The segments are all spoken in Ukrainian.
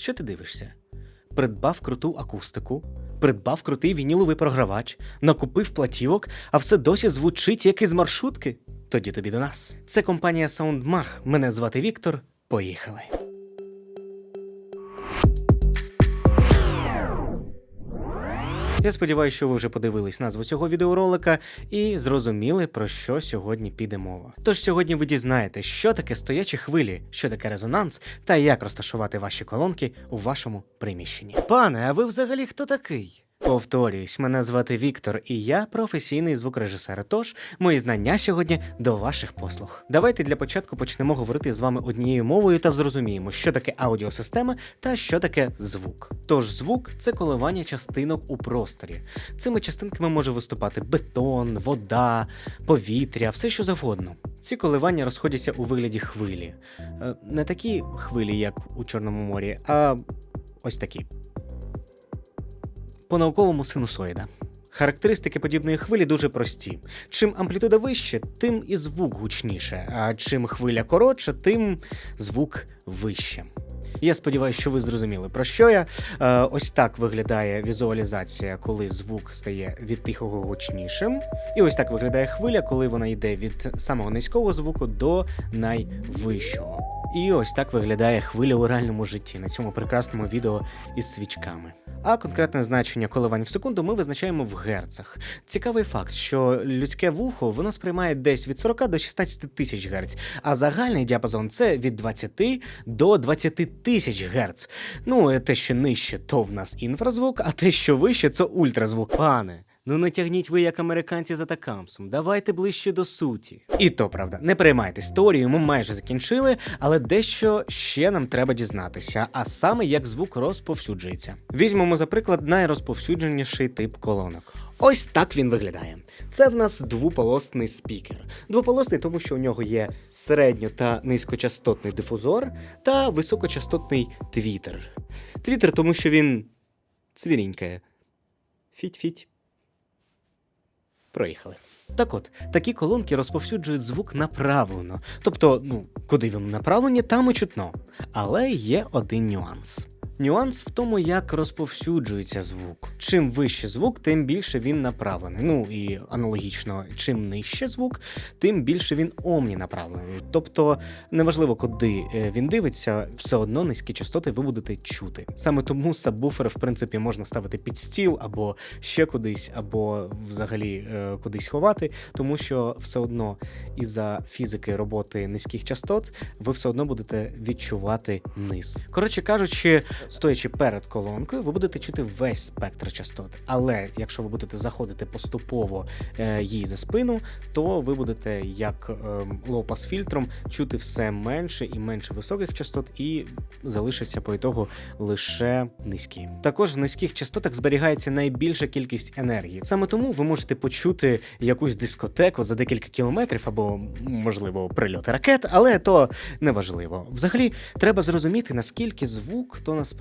Що ти дивишся? Придбав круту акустику, придбав крутий вініловий програвач, накупив платівок, а все досі звучить як із маршрутки? Тоді тобі до нас. Це компанія SoundMag. Мене звати Віктор. Поїхали. Я сподіваюся, що ви вже подивились назву цього відеоролика і зрозуміли, про що сьогодні піде мова. Тож сьогодні ви дізнаєте, що таке стоячі хвилі, що таке резонанс та як розташувати ваші колонки у вашому приміщенні. Пане, а ви взагалі хто такий? Повторююсь, мене звати Віктор, і я професійний звукорежисер. Тож мої знання сьогодні до ваших послуг. Давайте для початку почнемо говорити з вами однією мовою та зрозуміємо, що таке аудіосистема та що таке звук. Тож звук це коливання частинок у просторі. Цими частинками може виступати бетон, вода, повітря, все що завгодно. Ці коливання розходяться у вигляді хвилі. Е, Не такі хвилі, як у Чорному морі, а ось такі по-науковому синусоїда. Характеристики подібної хвилі дуже прості. Чим амплітуда вище, тим і звук гучніше, а чим хвиля коротша, тим звук вище. Я сподіваюся, що ви зрозуміли, про що я. Е, ось так виглядає візуалізація, коли звук стає від тихого гучнішим. І ось так виглядає хвиля, коли вона йде від самого низького звуку до найвищого. І ось так виглядає хвиля у реальному житті на цьому прекрасному відео із свічками. А конкретне значення коливань в секунду ми визначаємо в герцах. Цікавий факт, що людське вухо воно сприймає десь від 40 до 16 тисяч герц, а загальний діапазон це від 20 до 20 тисяч герц. Ну, те, що нижче, то в нас інфразвук, а те, що вище, це ультразвук. Пане. Ну не тягніть ви, як американці за такамсом, давайте ближче до суті. І то правда, не переймайтесь, теорію ми майже закінчили, але дещо ще нам треба дізнатися, а саме як звук розповсюджується. Візьмемо, за приклад, найрозповсюдженіший тип колонок. Ось так він виглядає. Це в нас двополосний спікер. Двополосний, тому що у нього є середньо та низькочастотний дифузор та високочастотний твітер. Твітер, тому що він цвірінькає. Фіть-фіть. Проїхали. Так от, такі колонки розповсюджують звук направлено. Тобто, ну, куди він направлені, там і чутно. Але є один нюанс. Нюанс в тому, як розповсюджується звук. Чим вище звук, тим більше він направлений. Ну і аналогічно, чим нижче звук, тим більше він омнінаправлений. Тобто, неважливо, куди е, він дивиться, все одно низькі частоти ви будете чути. Саме тому сабвуфери, в принципі, можна ставити під стіл або ще кудись, або взагалі е, кудись ховати, тому що все одно із-за фізики роботи низьких частот ви все одно будете відчувати низ. Коротше кажучи, стоячи перед колонкою, ви будете чути весь спектр частот. Але якщо ви будете заходити поступово е, їй за спину, то ви будете як е, лоу-пас фільтром чути все менше і менше високих частот, і залишиться по ітогу лише низькі. Також в низьких частотах зберігається найбільша кількість енергії. Саме тому ви можете почути якусь дискотеку за декілька кілометрів або, можливо, прильоти ракет, але то неважливо. Взагалі, треба зрозуміти, наскільки звук то насправді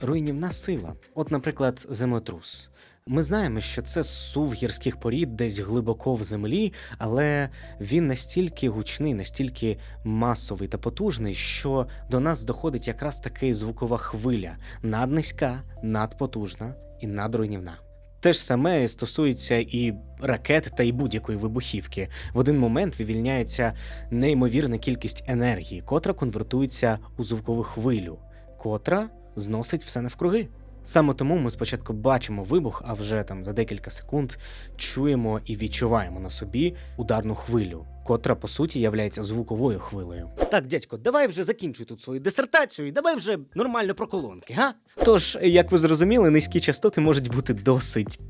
руйнівна сила. От, наприклад, землетрус. Ми знаємо, що це сув гірських порід десь глибоко в землі, але він настільки гучний, настільки масовий та потужний, що до нас доходить якраз таки звукова хвиля наднизька, надпотужна і надруйнівна. Те ж саме стосується і ракет та й будь-якої вибухівки. В один момент вивільняється неймовірна кількість енергії, котра конвертується у звукову хвилю, котра зносить все навкруги. Саме тому ми спочатку бачимо вибух, а вже там за декілька секунд чуємо і відчуваємо на собі ударну хвилю, котра по суті являється звуковою хвилею. Так, дядько, давай вже закінчуй тут свою дисертацію і давай вже нормально про колонки, га? Тож, як ви зрозуміли, низькі частоти можуть бути досить.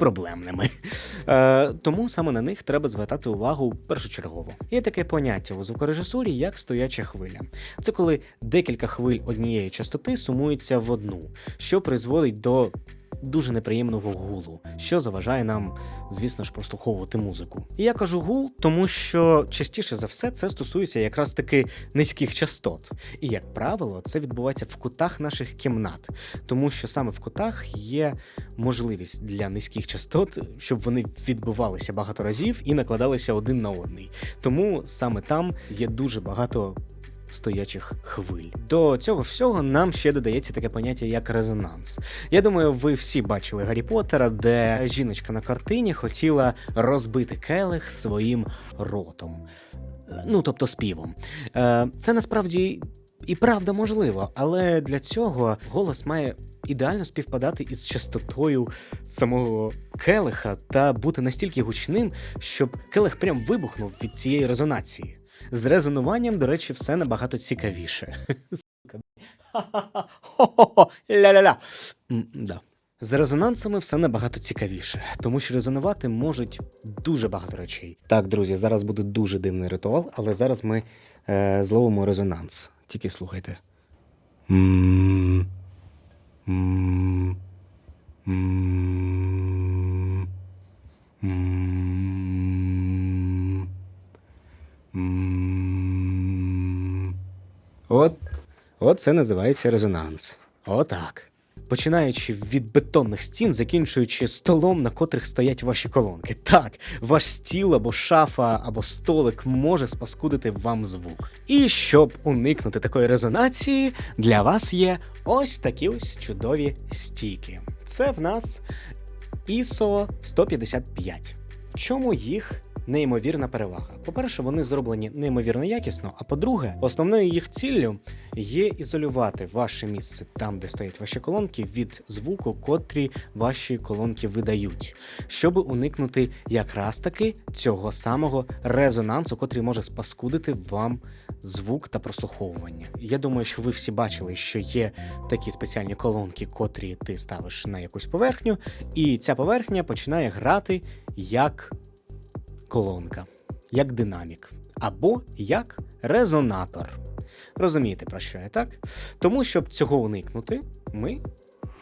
Проблемними. Е, тому саме на них треба звертати увагу першочергово. Є таке поняття у звукорежисурі, як стояча хвиля. Це коли декілька хвиль однієї частоти сумуються в одну, що призводить до дуже неприємного гулу, що заважає нам, звісно ж, прослуховувати музику. І я кажу гул, тому що частіше за все це стосується якраз таки низьких частот. І, як правило, це відбувається в кутах наших кімнат, тому що саме в кутах є можливість для низьких частот, щоб вони відбувалися багато разів і накладалися один на одний. Тому саме там є дуже багато стоячих хвиль. До цього всього нам ще додається таке поняття як резонанс. Я думаю, ви всі бачили Гаррі Поттера, де жіночка на картині хотіла розбити келих своїм ротом. Ну, тобто співом. Е, Це насправді і правда можливо, але для цього голос має ідеально співпадати із частотою самого келиха та бути настільки гучним, щоб келих прям вибухнув від цієї резонації. З резонуванням, до речі, все набагато цікавіше. Ля-ля-ля. Да. З резонансами все набагато цікавіше, тому що резонувати можуть дуже багато речей. Так, друзі, зараз буде дуже дивний ритуал, але зараз ми е, зловимо резонанс. Тільки слухайте. М. От, от це називається резонанс. Отак. Починаючи від бетонних стін, закінчуючи столом, на котрих стоять ваші колонки. Так, ваш стіл або шафа, або столик може спаскудити вам звук. І щоб уникнути такої резонації, для вас є ось такі ось чудові стійки. Це в нас ISO 155. Чому їх неймовірна перевага? По-перше, вони зроблені неймовірно якісно. А по-друге, основною їх ціллю є ізолювати ваше місце там, де стоять ваші колонки, від звуку, котрі ваші колонки видають, щоб уникнути якраз таки цього самого резонансу, котрий може спаскудити вам звук та прослуховування. Я думаю, що ви всі бачили, що є такі спеціальні колонки, котрі ти ставиш на якусь поверхню, і ця поверхня починає грати як колонка, як динамік або як резонатор. Розумієте, про що я так? Тому, щоб цього уникнути, ми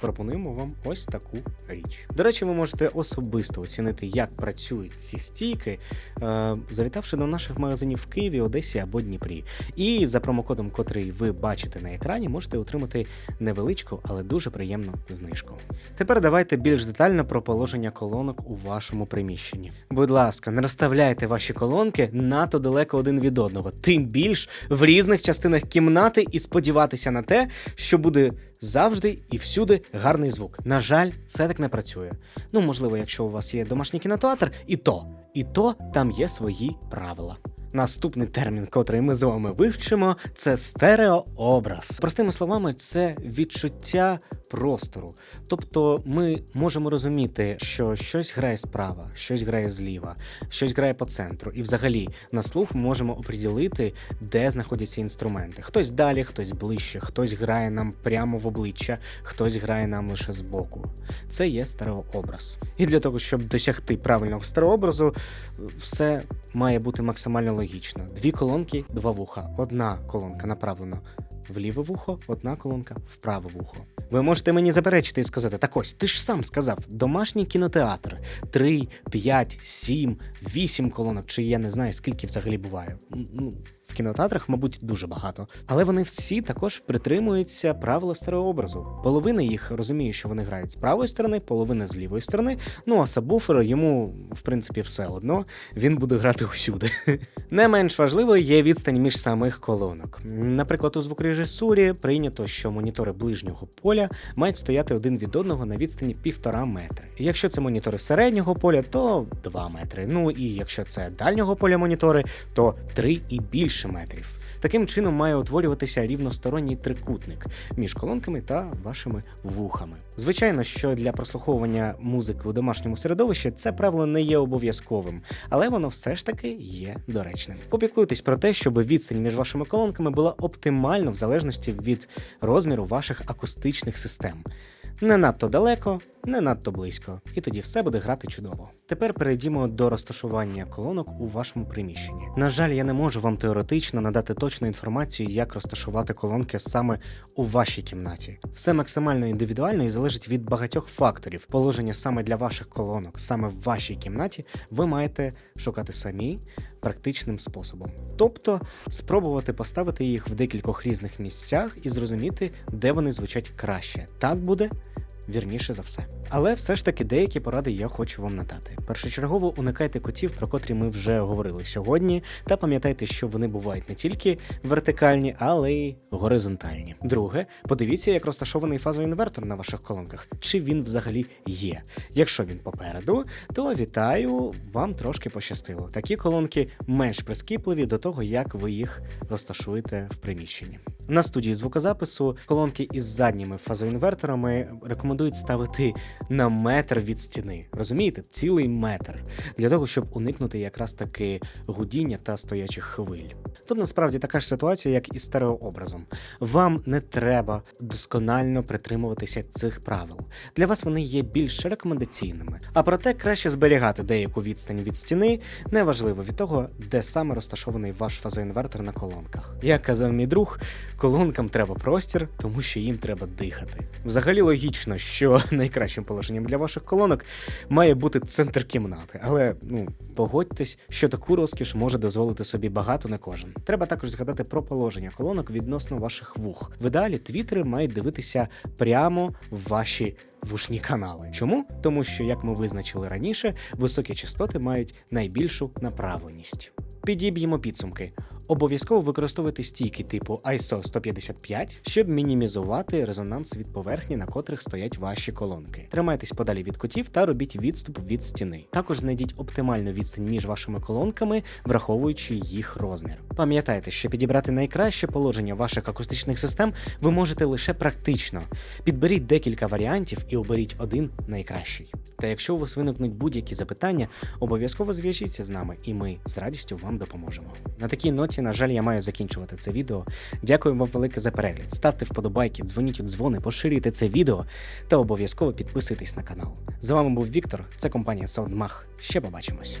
пропонуємо вам ось таку річ. До речі, ви можете особисто оцінити, як працюють ці стійки, е, завітавши до наших магазинів в Києві, Одесі або Дніпрі. І за промокодом, котрий ви бачите на екрані, можете отримати невеличку, але дуже приємну знижку. Тепер давайте більш детально про положення колонок у вашому приміщенні. Будь ласка, не розставляйте ваші колонки надто далеко один від одного, тим більш в різних частинах кімнати і сподіватися на те, що буде завжди і всюди гарний звук. На жаль, це так не працює. Ну, можливо, якщо у вас є домашній кінотеатр, і то, і то там є свої правила. Наступний термін, котрий ми з вами вивчимо, це стереообраз. Простими словами, це відчуття простору. Тобто ми можемо розуміти, що щось грає справа, щось грає зліва, щось грає по центру. І взагалі на слух ми можемо оприділити, де знаходяться інструменти. Хтось далі, хтось ближче, хтось грає нам прямо в обличчя, хтось грає нам лише збоку. Це є стереообраз. І для того, щоб досягти правильного стереообразу, все має бути максимально логічно. Дві колонки, два вуха. Одна колонка направлена в ліве вухо, одна колонка в праве вухо. Ви можете мені заперечити і сказати: так ось, ти ж сам сказав, домашній кінотеатр 3, 5, 7, 8 колонок, чи я не знаю, скільки взагалі буває. Ну, в кінотеатрах, мабуть, дуже багато. Але вони всі також притримуються правила стереообразу. Половина їх розуміє, що вони грають з правої сторони, половина з лівої сторони. Ну а сабвуферу йому, в принципі, все одно він буде грати усюди. Не менш важливою є відстань між самих колонок. Наприклад, у звукорежисурі прийнято, що монітори ближнього поля мають стояти один від одного на відстані півтора метри. Якщо це монітори середнього поля, то 2 метри. Ну і якщо це дальнього поля монітори, то 3 і більше метрів. Таким чином має утворюватися рівносторонній трикутник між колонками та вашими вухами. Звичайно, що для прослуховування музики у домашньому середовищі це правило не є обов'язковим, але воно все ж таки є доречним. Попіклуйтесь про те, щоб відстань між вашими колонками була оптимальна в залежності від розміру ваших акустичних систем. Не надто далеко, не надто близько, і тоді все буде грати чудово. Тепер перейдімо до розташування колонок у вашому приміщенні. На жаль, я не можу вам теоретично надати точну інформацію, як розташувати колонки саме у вашій кімнаті. Все максимально індивідуально і залежить від багатьох факторів. Положення саме для ваших колонок, саме в вашій кімнаті, ви маєте шукати самі практичним способом. Тобто спробувати поставити їх в декількох різних місцях і зрозуміти, де вони звучать краще. Так буде вірніше за все. Але все ж таки деякі поради я хочу вам надати. Першочергово уникайте котів, про котрі ми вже говорили сьогодні, та пам'ятайте, що вони бувають не тільки вертикальні, але й горизонтальні. Друге, подивіться, як розташований фазоінвертор на ваших колонках, чи він взагалі є. Якщо він попереду, то вітаю, вам трошки пощастило. Такі колонки менш прискіпливі до того, як ви їх розташуєте в приміщенні. На студії звукозапису колонки із задніми фазоінверторами рекомендують ставити на метр від стіни. Розумієте, цілий метр для того, щоб уникнути якраз таки гудіння та стоячих хвиль. Тут насправді така ж ситуація, як і з стереообразом. Вам не треба досконально притримуватися цих правил. Для вас вони є більш рекомендаційними. А проте краще зберігати деяку відстань від стіни, неважливо від того, де саме розташований ваш фазоінвертор на колонках. Як казав мій друг, колонкам треба простір, тому що їм треба дихати. Взагалі логічно, що найкращим положенням для ваших колонок має бути центр кімнати, але ну погодьтесь, що таку розкіш може дозволити собі багато не кожен. Треба також згадати про положення колонок відносно ваших вух. В ідеалі твітери мають дивитися прямо в ваші вушні канали. Чому? Тому що, як ми визначили раніше, високі частоти мають найбільшу направленість. Підіб'ємо підсумки. Обов'язково використовуйте стійки типу ISO 155, щоб мінімізувати резонанс від поверхні, на котрих стоять ваші колонки. Тримайтесь подалі від котів та робіть відступ від стіни. Також знайдіть оптимальну відстань між вашими колонками, враховуючи їх розмір. Пам'ятайте, що підібрати найкраще положення ваших акустичних систем ви можете лише практично. Підберіть декілька варіантів і оберіть один найкращий. Та якщо у вас виникнуть будь-які запитання, обов'язково зв'яжіться з нами, і ми з радістю вам допоможемо. На такій ноті, на жаль, я маю закінчувати це відео. Дякую вам велике за перегляд. Ставте вподобайки, дзвоніть у дзвони, поширюйте це відео та обов'язково підписуйтесь на канал. З вами був Віктор, це компанія SoundMag. Ще побачимось.